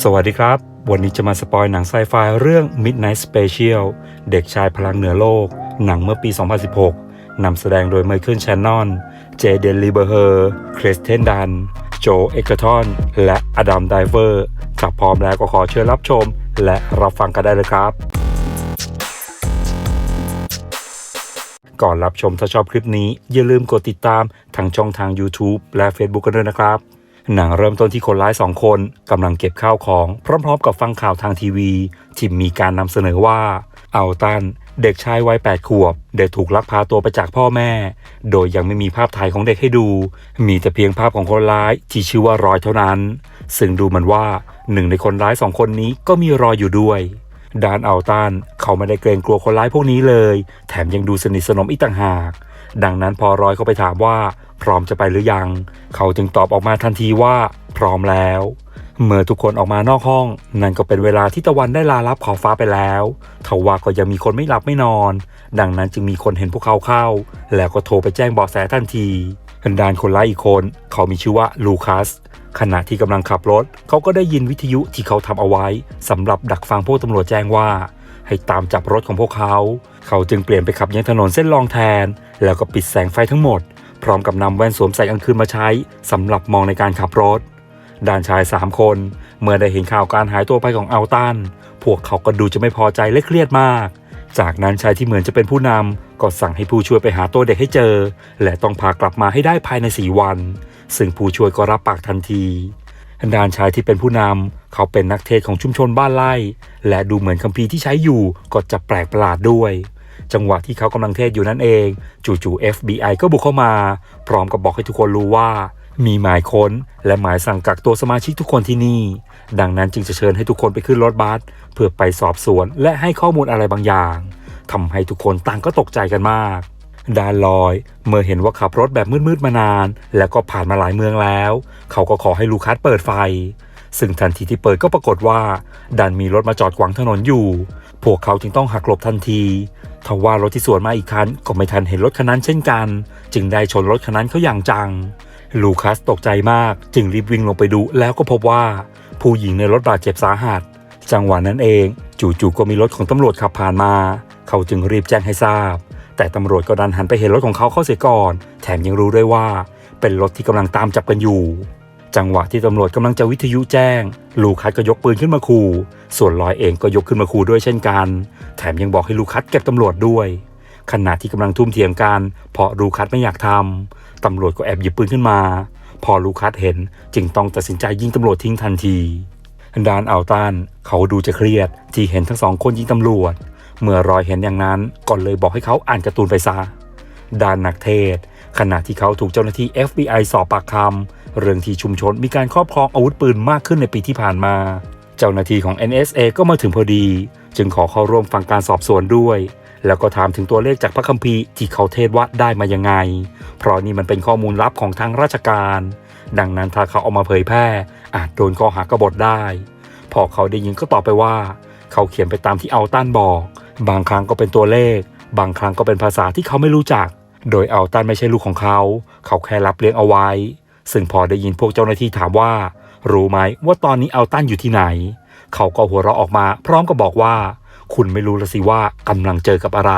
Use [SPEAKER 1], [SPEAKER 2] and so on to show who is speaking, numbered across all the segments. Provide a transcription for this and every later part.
[SPEAKER 1] สวัสดีครับ วันนี้จะมาสปอยหนังไซไฟเรื่อง Midnight Special เด็กชายพลังเหนือโลก หนังเมื่อปี 2016 นำแสดงโดยไมเคิลแชนนอน เจเดนลีเบอร์เฮอร์คริสเทนดัน โจ เอกทอน และอดัมไดเวอร์ถ้าพร้อมแล้วก็ขอเชิญรับชม และรับฟังกันได้เลยครับก่อนรับชมถ้าชอบคลิปนี้ อย่าลืมกดติดตามทางช่องทาง YouTube และ Facebook กันด้วยนะครับ หนังเริ่มต้นที่คนร้ายสองคนกำลังเก็บข้าวของพร้อมๆ กับฟังข่าวทางทีวีที่มีการนำเสนอว่าเอัลตันเด็กชายวัย8ขวบได้ถูกลักพาตัวไปจากพ่อแม่ โดยยังไม่มีภาพถ่ายของเด็กให้ดู มีแต่เพียงภาพของคนร้ายที่ชื่อว่ารอยเท่านั้น ซึ่งดูเหมือนว่าหนึ่งในคนร้ายสองคนนี้ก็มีรอยอยู่ด้วยดานเอัลตันเขาไม่ได้เกรงกลัวคนร้ายพวกนี้เลย แถมยังดูสนิทสนมอีกต่างหาก ดังนั้นพอรอยเขาไปถามว่า พร้อมจะไปหรือยัง เขาจึงตอบออกมาทันทีว่าพร้อมแล้ว เมื่อทุกคนออกมานอกห้อง นั่นก็เป็นเวลาที่ตะวันได้ลาลับขอบฟ้าไปแล้วทว่าก็ยังมีคนไม่หลับไม่นอน ดังนั้นจึงมีคนเห็นพวกเขาเข้า แล้วก็โทรไปแจ้งเบาะแสทันทีดานคนร้ายอีกคน เขามีชื่อว่าลูคัสขณะที่กำลังขับรถ เขาก็ได้ยินวิทยุที่เขาทำเอาไว้สำหรับดักฟังพวกตำรวจแจ้งว่า ให้ตามจับรถของพวกเขา เขาจึงเปลี่ยนไปขับยังถนนเส้นรองแทน แล้วก็ปิดแสงไฟทั้งหมด พร้อมกับนำแว่นสวมใส่กลางคืนมาใช้สำหรับมองในการขับรถ ด้านชาย 3 คน เมื่อได้เห็นข่าวการหายตัวไปของอัลตัน พวกเขาก็ดูจะไม่พอใจและเครียดมาก จากนั้นชายที่เหมือนจะเป็นผู้นำก็สั่งให้ผู้ช่วยไปหาตัวเด็กให้เจอ และต้องพากลับมาให้ได้ภายใน 4 วัน ซึ่งผู้ช่วยก็รับปากทันทีด้านชายที่เป็นผู้นำเขาเป็นนักเทศของชุมชนบ้านไร่ และดูเหมือนคัมภีร์ที่ใช้อยู่ก็จะแปลกประหลาดด้วย จังหวะที่เขากำลังเทศอยู่นั่นเองจู่ๆ FBI ก็บุกเข้ามา พร้อมกับบอกให้ทุกคนรู้ว่า มีหมายค้น และหมายสั่งกักตัวสมาชิกทุกคนที่นี่ ดังนั้นจึงจะเชิญให้ทุกคนไปขึ้นรถบัสเพื่อไปสอบสวน และให้ข้อมูลอะไรบางอย่างทำให้ทุกคนต่างก็ตกใจกันมากดานลอย เมื่อเห็นว่าขับรถแบบมืดๆมานาน แล้วก็ผ่านมาหลายเมืองแล้ว เขาก็ขอให้ลูคัสเปิดไฟ ซึ่งทันทีที่เปิดก็ปรากฏว่าดันมีรถมาจอดขวางถนนอยู่ พวกเขาจึงต้องหักหลบทันทีทว่ารถที่สวนมาอีกคันก็ไม่ทันเห็นรถคันนั้นเช่นกัน จึงได้ชนรถคันนั้นเขาอย่างจัง ลูคัสตกใจมากจึงรีบวิ่งลงไปดูแล้วก็พบว่า ผู้หญิงในรถบาดเจ็บสาหัส จังหวะนั้นเองจู่ๆก็มีรถของตำรวจขับผ่านมา เขาจึงรีบแจ้งให้ทราบ แต่ตำรวจก็ดันหันไปเห็นรถของเขาเข้าเสียก่อน แถมยังรู้ด้วยว่า เป็นรถที่กำลังตามจับกันอยู่ จังหวะที่ตำรวจกำลังจะวิทยุแจ้ง ลูคัสก็ยกปืนขึ้นมาขู่ ส่วนลอยเองก็ยกขึ้นมาขู่ด้วยเช่นกัน แถมยังบอกให้ลูคัสเก็บตำรวจด้วยขณะที่กำลังทุ่มเถียงกันเพราะลูคัสไม่อยากทำตำรวจก็แอบหยิบปืนขึ้นมา พอลูคัสเห็นจึงต้องตัดสินใจยิงตำรวจทิ้งทันทีดานอัลตันเขาดูจะเครียดที่เห็นทั้งสองคนยิงตำรวจ เมื่อรอยเห็นอย่างนั้นก่อนเลยบอกให้เขาอ่านการ์ตูนไปซะดานนักเทศ ขณะที่เขาถูกเจ้าหน้าที่ FBI สอบปากคำ เรื่องที่ชุมชนมีการครอบครองอาวุธปืนมากขึ้นในปีที่ผ่านมา เจ้าหน้าที่ของ NSA ก็มาถึงพอดี จึงขอเข้าร่วมฟังการสอบสวนด้วย แล้วก็ถามถึงตัวเลขจากพระคัมภีร์ที่เขาเทศว่าได้มายังไง เพราะนี่มันเป็นข้อมูลลับของทางราชการ ดังนั้นถ้าเขาเอามาเผยแพร่ อาจโดนข้อหากบฏได้ พอเขาได้ยินก็ตอบไปว่า เขาเขียนไปตามที่เอัลตันบอก บางครั้งก็เป็นตัวเลข บางครั้งก็เป็นภาษาที่เขาไม่รู้จัก โดยเอัลตันไม่ใช่ลูกของเขา เขาแค่รับเลี้ยงเอาไว้ ซึ่งพอได้ยินพวกเจ้าหน้าที่ถามว่า รู้ไหมว่าตอนนี้เอัลตันอยู่ที่ไหน เขาก็หัวเราะออกมา พร้อมกับบอกว่า คุณไม่รู้ละสิว่ากำลังเจอกับอะไร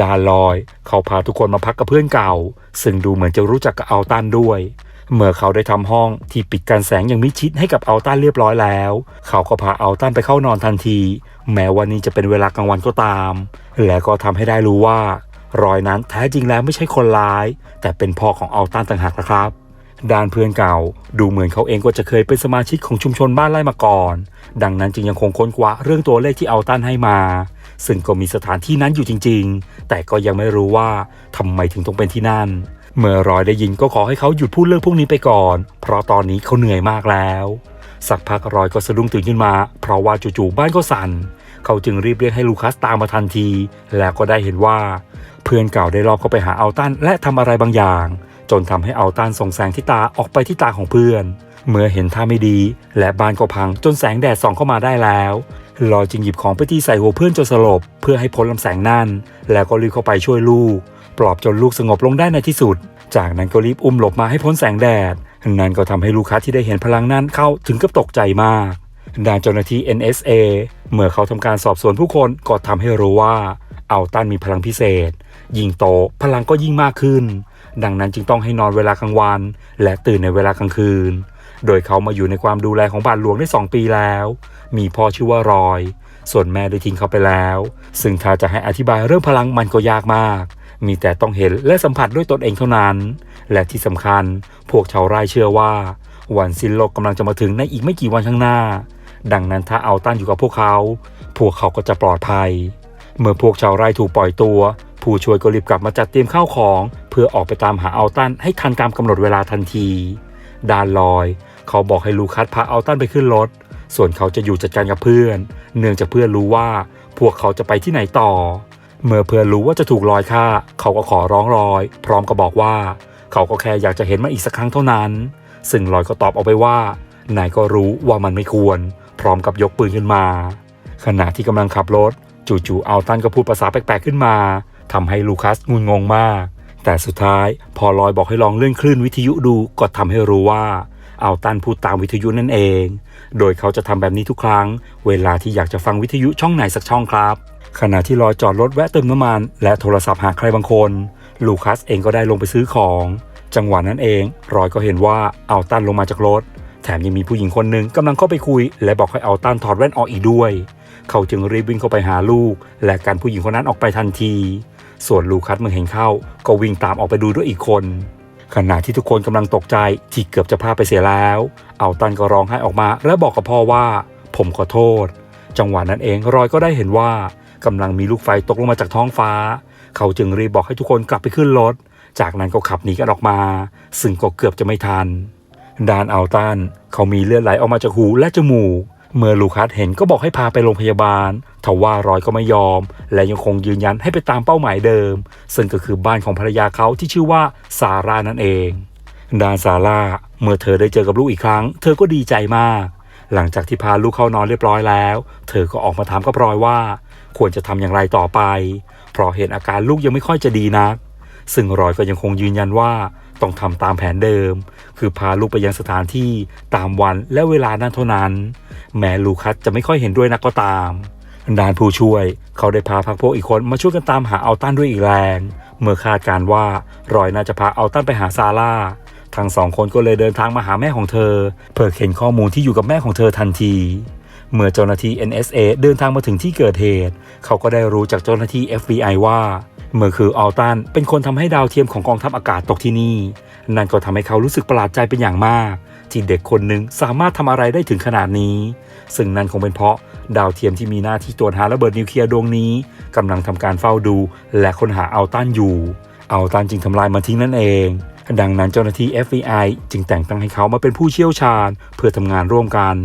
[SPEAKER 1] ดานลอย เขาพาทุกคนมาพักกับเพื่อนเก่า ซึ่งดูเหมือนจะรู้จักกับเอัลตันด้วย เมื่อเขาได้ทำห้องที่ปิดการแสงอย่างมิดชิดให้กับเอัลตันเรียบร้อยแล้ว เขาก็พาเอัลตันไปเข้านอนทันที แม้วันนี้จะเป็นเวลากลางวันก็ตาม และก็ทำให้ได้รู้ว่า รอยนั้นแท้จริงแล้วไม่ใช่คนร้าย แต่เป็นพ่อของเอัลตันต่างหากนะครับ ด้านเพื่อนเก่า ดูเหมือนเขาเองก็จะเคยเป็นสมาชิกของชุมชนบ้านไร่มาก่อน ดังนั้นจึงยังคงค้นคว้าเรื่องตัวเลขที่เอัลตันให้มา ซึ่งก็มีสถานที่นั้นอยู่จริง ๆ แต่ก็ยังไม่รู้ว่าทำไมถึงต้องเป็นที่นั่น เมื่อรอยได้ยินก็ขอให้เขาหยุดพูดเรื่องพวกนี้ไปก่อน เพราะตอนนี้เขาเหนื่อยมากแล้วสักพักรอยก็สะดุ้งตื่นขึ้นมา เพราะว่าจู่ๆบ้านก็สั่น เขาจึงรีบเรียกให้ลูคัสตามมาทันที แล้วก็ได้เห็นว่า เพื่อนเก่าได้รอบเข้าไปหาอัลตันและทำอะไรบางอย่าง จนทำให้เอัลตันส่งแสงที่ตาออกไปที่ตาของเพื่อน เมื่อเห็นท่าไม่ดี และบ้านก็พังจนแสงแดดส่องเข้ามาได้แล้วลอยจึงหยิบของไปตีใส่หัวเพื่อนจนสลบ เพื่อให้พ้นลำแสงนั่น แล้วก็รีบเข้าไปช่วยลูก ปลอบจนลูกสงบลงได้ในที่สุด จากนั้นก็รีบอุ้มหลบมาให้พ้นแสงแดด นั่นก็ทำให้ลูกค้าที่ได้เห็นพลังนั้นเข้าถึงกับตกใจมาก ด้านเจ้าหน้าที่ NSA เมื่อเขาทำการสอบสวนผู้คนก็ทำให้รู้ว่าอัลตันมีพลังพิเศษ ยิ่งโตพลังก็ยิ่งมากขึ้น ดังนั้นจึงต้องให้นอนเวลากลางวัน และตื่นในเวลากลางคืน โดยเขามาอยู่ในความดูแลของบาทหลวงได้ 2 ปีแล้ว มีพ่อชื่อว่ารอย ส่วนแม่ได้ทิ้งเขาไปแล้ว ซึ่งถ้าจะให้อธิบายเรื่องพลังมันก็ยากมาก มีแต่ต้องเห็นและสัมผัสด้วยตนเองเท่านั้น และที่สำคัญพวกชาวไร่เชื่อว่า วันสิ้นโลกกำลังจะมาถึงในอีกไม่กี่วันข้างหน้า ดังนั้นถ้าเอาตันอยู่กับพวกเขา พวกเขาก็จะปลอดภัย เมื่อพวกชาวไร่ถูกปล่อยตัว ผู้ช่วยก็รีบกลับมาจัดเตรียมข้าวของ เพื่อออกไปตามหาเอาตันให้ทันตามกำหนดเวลาทันที ดานลอย เขาบอกให้ลูคัสพาเอาตันไปขึ้นรถ ส่วนเขาจะอยู่จัดการกับเพื่อน เนื่องจากเพื่อนรู้ว่า พวกเขาจะไปที่ไหนต่อ เมื่อเพื่อนรู้ว่าจะถูกลอยฆ่า เขาก็ขอร้องรอย พร้อมกับบอกว่า เขาก็แค่อยากจะเห็นมันอีกสักครั้งเท่านั้น ซึ่งลอยก็ตอบออกไปว่านายก็รู้ว่ามันไม่ควร พร้อมกับยกปืนขึ้นมา ขณะที่กำลังขับรถ จู่ๆอัลตันก็พูดภาษาแปลกๆขึ้นมา ทำให้ลูคัสงุนงงมาก แต่สุดท้ายพอลอยบอกให้ลองเลื่อนคลื่นวิทยุดูก็ทำให้รู้ว่าเอัลตันพูดตามวิทยุนั่นเอง โดยเขาจะทำแบบนี้ทุกครั้ง เวลาที่อยากจะฟังวิทยุช่องไหนสักช่องครับ ขณะที่ลอยจอดรถแวะเติมน้ำมัน และโทรศัพท์หาใครบางคน ลูคัสเองก็ได้ลงไปซื้อของ จังหวะนั้นเองรอยก็เห็นว่าเอัลตันลงมาจากรถ แถมยังมีผู้หญิงคนหนึ่งกำลังเข้าไปคุย และบอกให้เอัลตันถอดแว่นออกอีกด้วย เขาจึงรีบวิ่งเข้าไปหาลูก และการผู้หญิงคนนั้นออกไปทันที ส่วนลูคัสเมื่อเห็นเข้า ก็วิ่งตามออกไปดูด้วยอีกคน ขณะที่ทุกคนกำลังตกใจที่เกือบจะพลาดไปเสียแล้ว เอัลตันก็ร้องไห้ออกมา และบอกกับพ่อว่า ผมขอโทษ จังหวะนั้นเองรอยก็ได้เห็นว่ากำลังมีลูกไฟตกลงมาจากท้องฟ้า เขาจึงรีบบอกให้ทุกคนกลับไปขึ้นรถ จากนั้นก็ขับหนีกันออกมา ซึ่งก็เกือบจะไม่ทันดานอัลตันเขามีเลือดไหลออกมาจากหูและจมูก เมื่อลูคัสเห็นก็บอกให้พาไปโรงพยาบาลทว่ารอยก็ไม่ยอม และยังคงยืนยันให้ไปตามเป้าหมายเดิม ซึ่งก็คือบ้านของภรรยาเขาที่ชื่อว่าซาร่านั่นเองดานซาร่าเมื่อเธอได้เจอกับลูกอีกครั้ง เธอก็ดีใจมาก หลังจากที่พาลูกเข้านอนเรียบร้อยแล้ว เธอก็ออกมาถามกับรอยว่า ควรจะทำอย่างไรต่อไป เพราะเห็นอาการลูกยังไม่ค่อยจะดีนัก ซึ่งรอยก็ยังคงยืนยันว่า ต้องทำตามแผนเดิม คือพาลูกไปยังสถานที่ตามวันและเวลานั้นเท่านั้น แม้ลูคัสจะไม่ค่อยเห็นด้วยนักก็ตามดานผู้ช่วย เขาได้พาพักพวกอีกคนมาช่วยกันตามหาอัลตันด้วยอีกแรง เมื่อคาดการว่ารอยน่าจะพาอัลตันไปหาซาร่าทั้งสองคนก็เลยเดินทางมาหาแม่ของเธอ เพื่อเข็นข้อมูลที่อยู่กับแม่ของเธอทันที เมื่อเจ้าหน้าที่ NSA เดินทางมาถึงที่เกิดเหตุ เขาก็ได้รู้จากเจ้าหน้าที่ FBI ว่า เมื่อคืออัลตันเป็นคนทำให้ดาวเทียมของกองทัพอากาศตกที่นี่ นั่นก็ทำให้เขารู้สึกประหลาดใจเป็นอย่างมาก ที่เด็กคนหนึ่งสามารถทำอะไรได้ถึงขนาดนี้ ซึ่งนั่นคงเป็นเพราะดาวเทียมที่มีหน้าที่ตรวจหาระเบิดนิวเคลียร์ดวงนี้กำลังทำการเฝ้าดูและค้นหาอัลตันอยู่อัลตันจึงทำลายมันทิ้งนั่นเองดังนั้นเจ้าหน้าที่ FBI จึงแต่งตั้งให้เขามาเป็นผู้เชี่ยวชาญ เพื่อทำงานร่วมกัน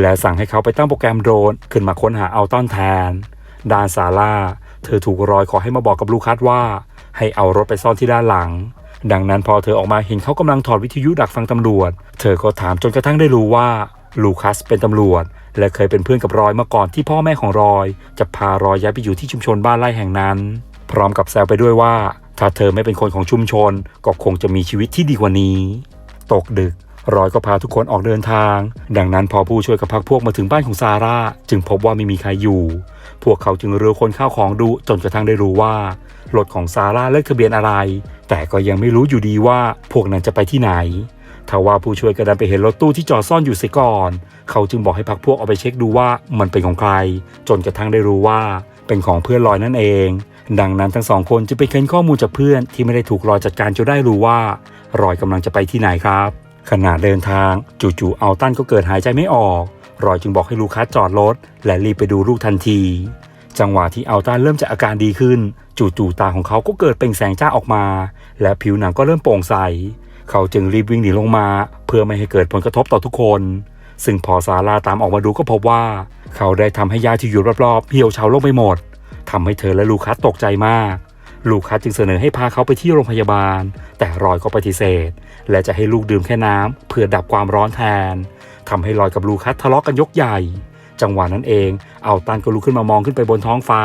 [SPEAKER 1] และสั่งให้เขาไปตั้งโปรแกรมโดรนขึ้นมาค้นหาอัลตันแทน ดานซาร่า เธอถูกรอยขอให้มาบอกกับลูคัสว่า ให้เอารถไปซ่อนที่ด้านหลัง ดังนั้นพอเธอออกมาเห็นเขากำลังถอดวิทยุดักฟังตำรวจ เธอก็ถามจนกระทั่งได้รู้ว่าลูคัสเป็นตำรวจ และเคยเป็นเพื่อนกับรอยมาก่อนที่พ่อแม่ของรอย จะพารอยย้ายไปอยู่ที่ชุมชนบ้านไร่แห่งนั้น พร้อมกับแซวไปด้วยว่า ถ้าเธอไม่เป็นคนของชุมชน ก็คงจะมีชีวิตที่ดีกว่านี้ ตกดึกรอยก็พาทุกคนออกเดินทาง ดังนั้นพอผู้ช่วยกับพักพวกมาถึงบ้านของซาร่า จึงพบว่าไม่มีใครอยู่ พวกเขาจึงเรือคนข้าวของดูจนกระทั่งได้รู้ว่ารถของซาร่าเลขทะเบียนอะไร แต่ก็ยังไม่รู้อยู่ดีว่าพวกนั้นจะไปที่ไหนทว่าผู้ช่วยก็ดันไปเห็นรถตู้ที่จอดซ่อนอยู่เสียก่อน เขาจึงบอกให้พักพวกเอาไปเช็คดูว่ามันเป็นของใคร จนกระทั่งได้รู้ว่าเป็นของเพื่อนลอยนั่นเอง ดังนั้นทั้งสองคนจะไปเค้นข้อมูลจากเพื่อนที่ไม่ได้ถูกรอยจัดการจนได้รู้ว่ารอยกำลังจะไปที่ไหนครับ ขณะเดินทางจู่ๆเอัลตันก็เกิดหายใจไม่ออก รอยจึงบอกให้ลูคัสจอดรถและรีบไปดูลูกทันที จังหวะที่อัลตันเริ่มจะอาการดีขึ้น จู่ๆตาของเขาก็เกิดเปล่งแสงจ้าออกมา และผิวหนังก็เริ่มโปร่งใส เขาจึงรีบวิ่งหนีลงมา เพื่อไม่ให้เกิดผลกระทบต่อทุกคน ซึ่งพอซาร่าตามออกมาดูก็พบว่า เขาได้ทำให้ยาที่อยู่รอบๆเหี่ยวเฉาลงไปหมดทำให้เธอและลูคัสตกใจมากลูคัสจึงเสนอให้พาเขาไปที่โรงพยาบาล แต่รอยก็ปฏิเสธ และจะให้ลูกดื่มแค่น้ำเพื่อดับความร้อนแทน ทำให้ลอยกับลูคัสทะเลาะกันยกใหญ่ จังหวะนั้นเองเอาตันก็ลุกขึ้นมามองขึ้นไปบนท้องฟ้า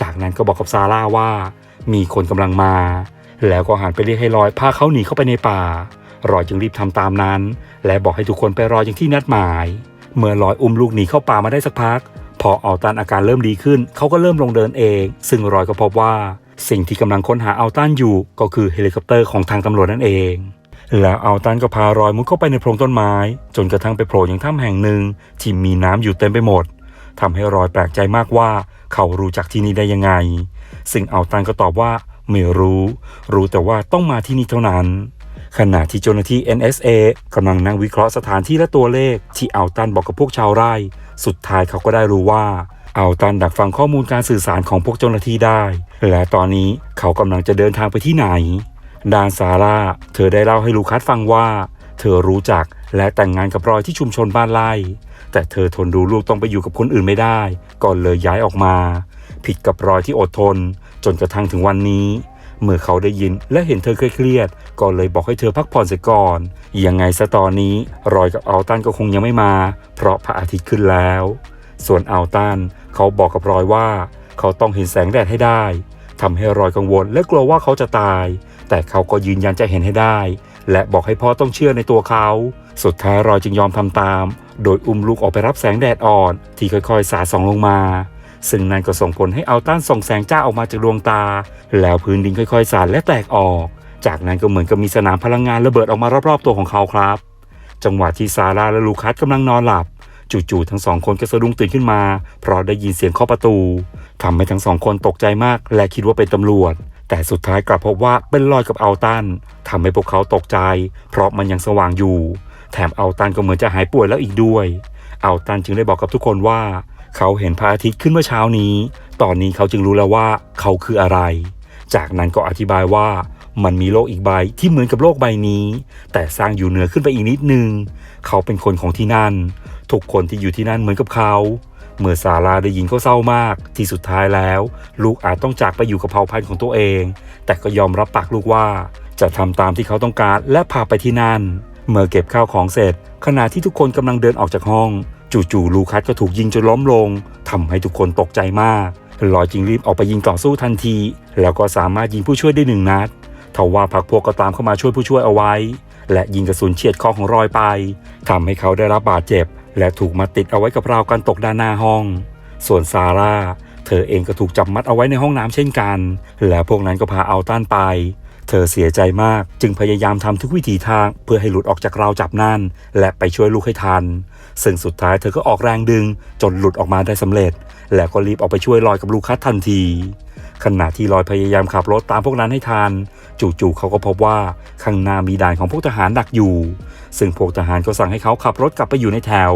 [SPEAKER 1] จากนั้นก็บอกกับซาร่าว่า มีคนกำลังมา แล้วก็หันไปเรียกให้ลอยพาเขาหนีเข้าไปในป่า รอยจึงรีบทำตามนั้น และบอกให้ทุกคนไปรออย่างที่นัดหมาย เมื่อลอยอุ้มลูกหนีเข้าป่ามาได้สักพัก พอเอัลตันอาการเริ่มดีขึ้น เขาก็เริ่มลงเดินเอง ซึ่งรอยก็พบว่าสิ่งที่กำลังค้นหาอัลตันอยู่ก็คือเฮลิคอปเตอร์ของทางตำรวจนั่นเอง แล้วอัลตันก็พารอยมุดเข้าไปในโพรงต้นไม้ จนกระทั่งไปโผล่ยังถ้ำแห่งหนึ่งที่มีน้ำอยู่เต็มไปหมดทำให้รอยแปลกใจมากว่า เขารู้จักที่นี่ได้ยังไง ซึ่งอัลตันก็ตอบว่าไม่รู้ รู้แต่ว่าต้องมาที่นี่เท่านั้น ขณะที่เจ้าหน้าที่ NSA กำลังนั่งวิเคราะห์สถานที่และตัวเลข ที่อัลตันบอกกับพวกชาวไร่ สุดท้ายเขาก็ได้รู้ว่าอัลตันดักฟังข้อมูลการสื่อสารของพวกเจ้าหน้าที่ได้ และตอนนี้เขากำลังจะเดินทางไปที่ไหน ดานซาร่า เธอได้เล่าให้ลูคัสฟังว่า เธอรู้จักและแต่งงานกับรอยที่ชุมชนบ้านไร่ แต่เธอทนดูลูกต้องไปอยู่กับคนอื่นไม่ได้ก็เลยย้ายออกมา ผิดกับรอยที่อดทน จนกระทั่งถึงวันนี้ เมื่อเขาได้ยินและเห็นเธอเครียด ก็เลยบอกให้เธอพักผ่อนเสียก่อน ยังไงซะตอนนี้รอยกับอัลตันก็คงยังไม่มา เพราะพระอาทิตย์ขึ้นแล้ว ส่วนอัลตันเขาบอกกับรอยว่า เขาต้องเห็นแสงแดดให้ได้ทำให้รอยกังวลและกลัวว่าเขาจะตาย แต่เขาก็ยืนยันจะเห็นให้ได้ และบอกให้พ่อต้องเชื่อในตัวเขา สุดท้ายรอยจึงยอมทำตาม โดยอุ้มลูกออกไปรับแสงแดดอ่อน ที่ค่อยๆ สาส่องลงมา ซึ่งนั่นก็ส่งผลให้อัลตันส่องแสงจ้าออกมาจากดวงตา แล้วพื้นดินค่อยๆ สานและแตกออก จากนั้นก็เหมือนกับมีสนามพลังงานระเบิดออกมารอบๆตัวของเขาครับ จังหวะที่ซาร่าและลูคัสกำลังนอนหลับจู่ๆทั้งสองคนก็สะดุ้งตื่นขึ้นมา เพราะได้ยินเสียงเคาะประตูทำให้ทั้งสองคนตกใจมากและคิดว่าเป็นตำรวจ แต่สุดท้ายกลับพบว่าเป็นรอยกับอัลตันทำให้พวกเขาตกใจ เพราะมันยังสว่างอยู่ แถมอัลตันก็เหมือนจะหายป่วยแล้วอีกด้วยอัลตันจึงได้บอกกับทุกคนว่า เขาเห็นพระอาทิตย์ขึ้นเมื่อเช้านี้ ตอนนี้เขาจึงรู้แล้วว่าเขาคืออะไร จากนั้นก็อธิบายว่ามันมีโลกอีกใบที่เหมือนกับโลกใบนี้ แต่สร้างอยู่เหนือขึ้นไปอีกนิดนึง เขาเป็นคนของที่นั่น ทุกคนที่อยู่ที่นั่นเหมือนกับเขา เมื่อซาร่าได้ยินก็เศร้ามาก ที่สุดท้ายแล้ว ลูกอาจต้องจากไปอยู่กับเผ่าพันธุ์ของตัวเอง แต่ก็ยอมรับปากลูกว่า จะทำตามที่เขาต้องการและพาไปที่นั่น เมื่อเก็บข้าวของเสร็จ ขณะที่ทุกคนกำลังเดินออกจากห้อง จู่ๆลูคัสก็ถูกยิงจนล้มลงทำให้ทุกคนตกใจมากลอยจึงรีบออกไปยิงต่อสู้ทันที แล้วก็สามารถยิงผู้ช่วยได้หนึ่งนัดทว่าพักพวกก็ตามเข้ามาช่วยผู้ช่วยเอาไว้ และยิงกระสุนเฉียดคอของรอยไปทำให้เขาได้รับบาดเจ็บ และถูกมัดติดเอาไว้กับราวกันตกด้านหน้าห้อง ส่วนซาร่าเธอเองก็ถูกจับมัดเอาไว้ในห้องน้ำเช่นกัน และพวกนั้นก็พาเอาต้านไป เธอเสียใจมากจึงพยายามทำทุกวิถีทางเพื่อให้หลุดออกจากราวจับนั่น และไปช่วยลูกให้ทัน ซึ่งสุดท้ายเธอก็ออกแรงดึงจนหลุดออกมาได้สำเร็จ แล้วก็รีบออกไปช่วยลอยกับลูคัสทันทีขณะที่ลอยพยายามขับรถตามพวกนั้นให้ทัน จู่ๆเขาก็พบว่าข้างหน้ามีด่านของพวกทหารดักอยู่ ซึ่งพวกทหารก็สั่งให้เขาขับรถกลับไปอยู่ในแถว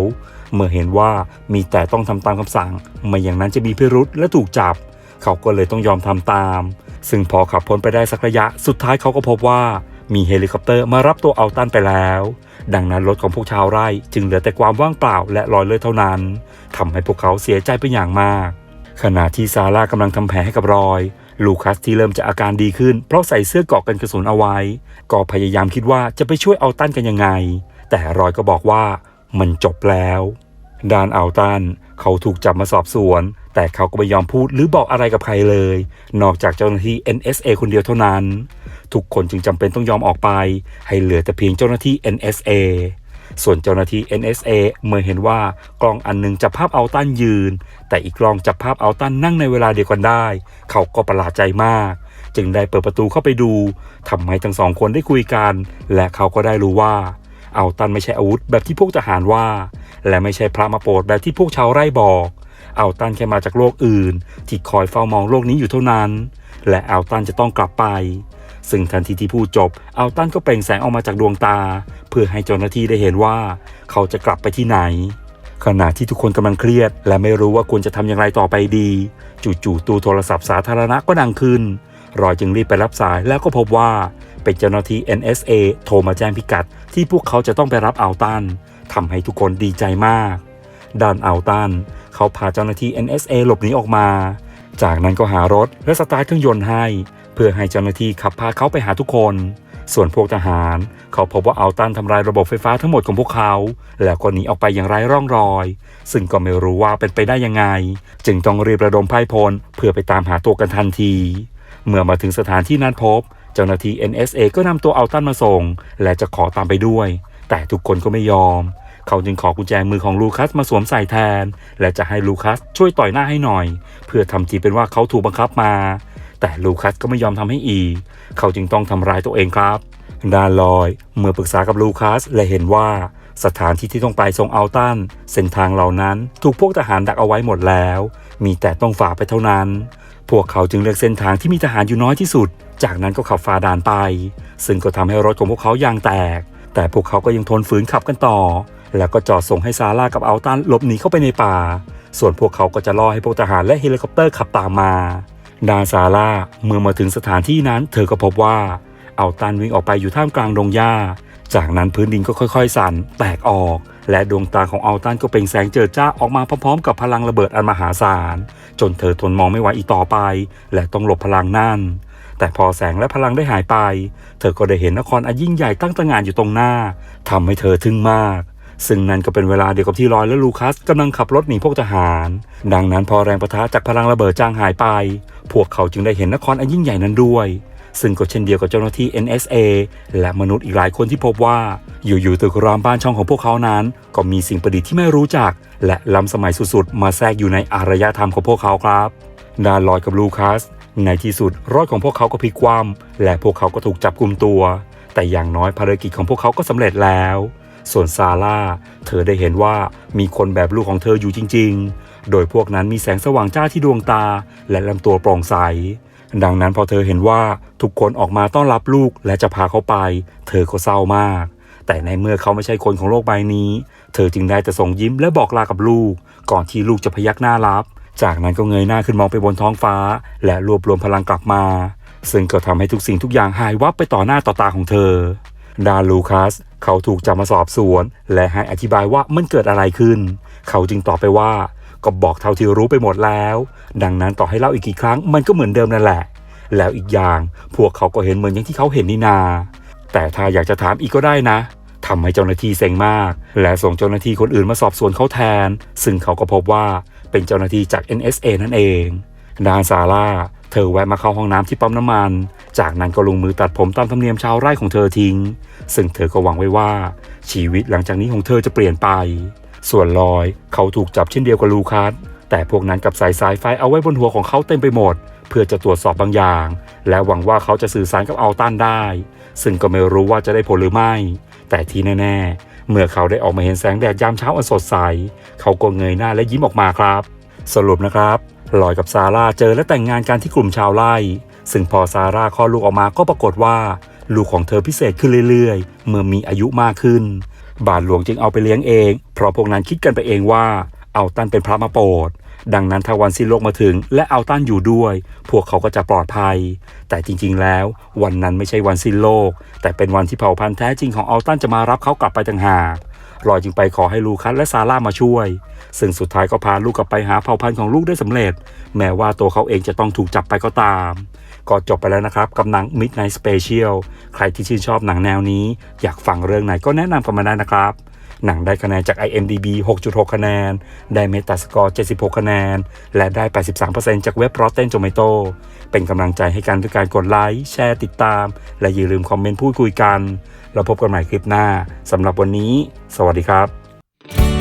[SPEAKER 1] เมื่อเห็นว่ามีแต่ต้องทำตามคำสั่ง ไม่อย่างนั้นจะมีพิรุษและถูกจับ เขาก็เลยต้องยอมทำตาม ซึ่งพอขับพ้นไปได้สักระยะสุดท้ายเขาก็พบว่ามีเฮลิคอปเตอร์มารับตัวเอัลตันไปแล้ว ดังนั้นรถของพวกชาวไร่ จึงเหลือแต่ความว่างเปล่าและรอยเลือดเท่านั้นทำให้พวกเขาเสียใจเป็นอย่างมากขณะที่ซาร่ากำลังทำแผลให้กับรอย ลูคัสที่เริ่มจะอาการดีขึ้น เพราะใส่เสื้อเกราะกันกระสุนเอาไว้ ก็พยายามคิดว่าจะไปช่วยเอัลตันกันยังไง แต่รอยก็บอกว่ามันจบแล้วดานเอัลตันเขาถูกจับมาสอบสวน แต่เขาก็ไม่ยอมพูดหรือบอกอะไรกับใครเลย นอกจากเจ้าหน้าที่ NSA คนเดียวเท่านั้น ทุกคนจึงจำเป็นต้องยอมออกไป ให้เหลือแต่เพียงเจ้าหน้าที่ NSA ส่วนเจ้าหน้าที่ NSA เมื่อเห็นว่ากล้องอันหนึงจับภาพเอัลตันยืน แต่อีกกล้องจับภาพเอัลตันนั่งในเวลาเดียวกันได้ เขาก็ประหลาดใจมาก จึงได้เปิดประตูเข้าไปดูทำให้ทั้งสองคนได้คุยกัน และเขาก็ได้รู้ว่าเอัลตันไม่ใช่อาวุธแบบที่พวกทหารว่า และไม่ใช่พระมาโปรดแบบที่พวกชาวไร่บอกเอัลตันแค่มาจากโลกอื่น ที่คอยเฝ้ามองโลกนี้อยู่เท่านั้น และเอัลตันจะต้องกลับไป ซึ่งทันทีที่พูดจบเอัลตันก็เปล่งแสงออกมาจากดวงตา พื่อให้เจ้าหน้าที่ได้เห็นว่า เขาจะกลับไปที่ไหน ขณะที่ทุกคนกำลังเครียด และไม่รู้ว่าควรจะทำอย่างไรต่อไปดี จู่ๆตู้โทรศัพท์สาธารณะก็ดังขึ้นรอยจึงรีบไปรับสายแล้วก็พบว่าเป็นเจ้าหน้าที่ NSA โทรมาแจ้งพิกัด ที่พวกเขาจะต้องไปรับอัลตันทำให้ทุกคนดีใจมาก ด้านอัลตันเขาพาเจ้าหน้าที่ NSA หลบหนีออกมา จากนั้นก็หารถและสตาร์ทเครื่องยนต์ให้ เพื่อให้เจ้าหน้าที่ขับพาเขาไปหาทุกคน ส่วนพวกทหาร เขาพบว่าเอัลตันทำลายระบบไฟฟ้าทั้งหมดของพวกเขา แล้วก็หนีออกไปอย่างไร้ร่องรอย ซึ่งก็ไม่รู้ว่าเป็นไปได้ยังไง จึงต้องรีบระดมไพ่พลเพื่อไปตามหาตัวกันทันที เมื่อมาถึงสถานที่นั้นพบ เจ้าหน้าที่ NSA ก็นำตัวเอัลตันมาส่ง และจะขอตามไปด้วย แต่ทุกคนก็ไม่ยอม เขาจึงขอกุญแจมือของลูคัสมาสวมใส่แทน และจะให้ลูคัสช่วยต่อยหน้าให้หน่อย เพื่อทำทีเป็นว่าเขาถูกบังคับมา แต่ลูคัสก็ไม่ยอมทำให้อี เขาจึงต้องทำร้ายตัวเองครับดานลอย เมื่อปรึกษากับลูคัสและเห็นว่าสถานที่ที่ต้องไปทรงอัลตันเส้นทางเหล่านั้นถูกพวกทหารดักเอาไว้หมดแล้ว มีแต่ต้องฝ่าไปเท่านั้น พวกเขาจึงเลือกเส้นทางที่มีทหารอยู่น้อยที่สุด จากนั้นก็ขับฝ่าด่านไป ซึ่งก็ทำให้รถของพวกเขายางแตก แต่พวกเขาก็ยังทนฝืนขับกันต่อ แล้วก็จอดส่งให้ซาร่ากับอัลตันหลบหนีเข้าไปในป่า ส่วนพวกเขาก็จะล่อให้พวกทหารและเฮลิคอปเตอร์ขับตามมา ดาซาร่าเมื่อมาถึงสถานที่นั้น เธอก็พบว่าอัลตันวิ่งออกไปอยู่ท่ามกลางดงหญ้า จากนั้นพื้นดินก็ค่อยๆ สั่นแตกออก และดวงตาของอัลตันก็เปล่งแสงเจิดจ้าออกมาพร้อมๆ กับพลังระเบิดอันมหาศาล จนเธอทนมองไม่ไหวอีกต่อไป และต้องหลบพลังนั่น แต่พอแสงและพลังได้หายไป เธอก็ได้เห็นนครอันยิ่งใหญ่ตั้งตระหง่านอยู่ตรงหน้าทำให้เธอทึ่งมาก ซึ่งนั่นก็เป็นเวลาเดียวกับที่ลอยและลูคัสกำลังขับรถหนีพวกทหาร ดังนั้นพอแรงประทะจากพลังระเบิดจางหายไป พวกเขาจึงได้เห็นนครอันยิ่งใหญ่นั้นด้วย ซึ่งก็เช่นเดียวกับเจ้าหน้าที่ NSA และมนุษย์อีกหลายคนที่พบว่า อยู่ๆตึกรามบ้านช่องของพวกเขานั้น ก็มีสิ่งประดิษฐ์ที่ไม่รู้จัก และล้ำสมัยสุดๆ มาแทรกอยู่ในอารยธรรมของพวกเขาครับดานลอยกับลูคัส ในที่สุดรถของพวกเขาก็พลิกคว่ำและพวกเขาก็ถูกจับกลุมตัว แต่อย่างน้อยภารกิจของพวกเขาก็สำเร็จแล้ว ส่วนซาร่าเธอได้เห็นว่ามีคนแบบลูกของเธออยู่จริง ๆ โดยพวกนั้นมีแสงสว่างจ้าที่ดวงตา และลำตัวโปร่งใส ดังนั้นพอเธอเห็นว่าทุกคนออกมาต้อนรับลูกและจะพาเขาไป เธอก็เศร้ามาก แต่ในเมื่อเขาไม่ใช่คนของโลกใบนี้ เธอจึงได้แต่ส่งยิ้มและบอกลากับลูก ก่อนที่ลูกจะพยักหน้ารับ จากนั้นก็เงยหน้าขึ้นมองไปบนท้องฟ้า และรวบรวมพลังกลับมา ซึ่งก็ทำให้ทุกสิ่งทุกอย่างหายวับไปต่อหน้าต่อตาของเธอ ดานลูคัสเขาถูกจับมาสอบสวน และให้อธิบายว่ามันเกิดอะไรขึ้น เขาจึงตอบไปว่าก็บอกเท่าที่รู้ไปหมดแล้ว ดังนั้นต่อให้เล่าอีกกี่ครั้งมันก็เหมือนเดิมนั่นแหละ แล้วอีกอย่างพวกเขาก็เห็นเหมือนอย่างที่เขาเห็นนี่นา แต่ถ้าอยากจะถามอีกก็ได้นะทำให้เจ้าหน้าที่เซ็งมาก และส่งเจ้าหน้าที่คนอื่นมาสอบสวนเขาแทน ซึ่งเขาก็พบว่าเป็นเจ้าหน้าที่จาก NSA นั่นเอง ดานซาร่า เธอแวะมาเข้าห้องน้ำที่ปั๊มน้ำมัน จากนั้นก็ลงมือตัดผมตามธรรมเนียมชาวไร่ของเธอทิ้ง ซึ่งเธอก็หวังไว้ว่า ชีวิตหลังจากนี้ของเธอจะเปลี่ยนไป ส่วนลอยเขาถูกจับเช่นเดียวกับลูคัสแต่พวกนั้นกับใส่สายไฟเอาไว้บนหัวของเขาเต็มไปหมด เพื่อจะตรวจสอบบางอย่าง และหวังว่าเขาจะสื่อสารกับอัลตันได้ ซึ่งก็ไม่รู้ว่าจะได้ผลหรือไม่ แต่ที่แน่ๆ เมื่อเขาได้ออกมาเห็นแสงแดดยามเช้าอันสดใส เขาก็เงยหน้าและยิ้มออกมาครับ สรุปนะครับ ลอยกับซาร่าเจอและแต่งงานกันที่กลุ่มชาวไร่ ซึ่งพอซาร่าคลอดลูกออกมาก็ปรากฏว่า ลูกของเธอพิเศษขึ้นเรื่อยๆ เมื่อมีอายุมากขึ้น บาทหลวงจึงเอาไปเลี้ยงเอง เพราะพวกนั้นคิดกันไปเองว่า เอาตันเป็นพระมาโปรดดังนั้นถ้าวันสิ้นโลกมาถึง และเอาตันอยู่ด้วย พวกเขาก็จะปลอดภัย แต่จริงๆแล้ว วันนั้นไม่ใช่วันสิ้นโลก แต่เป็นวันที่เผ่าพันธุ์แท้จริงของเอัลตันจะมารับเขากลับไปต่างหาก ลอยจึงไปขอให้ลูคัสและซาร่ามาช่วย ซึ่งสุดท้ายก็พาลูกกลับไปหาเผ่าพันธุ์ของลูกได้สำเร็จ แม้ว่าตัวเขาเองจะต้องถูกจับไปก็ตาม ก็จบไปแล้วนะครับกับหนัง Midnight Special ใครที่ชื่นชอบหนังแนวนี้ อยากฟังเรื่องไหนก็แนะนำกันมาได้นะครับ หนังได้คะแนนจาก IMDb 6.6 คะแนน ได้ Metascore 76 คะแนน และได้ 83%จากเว็บ Rotten Tomato เป็นกำลังใจให้กันด้วยการกดไลค์ แชร์ติดตาม และอย่าลืมคอมเมนต์พูดคุยกัน เราพบกันใหม่คลิปหน้าสำหรับวันนี้ สวัสดีครับ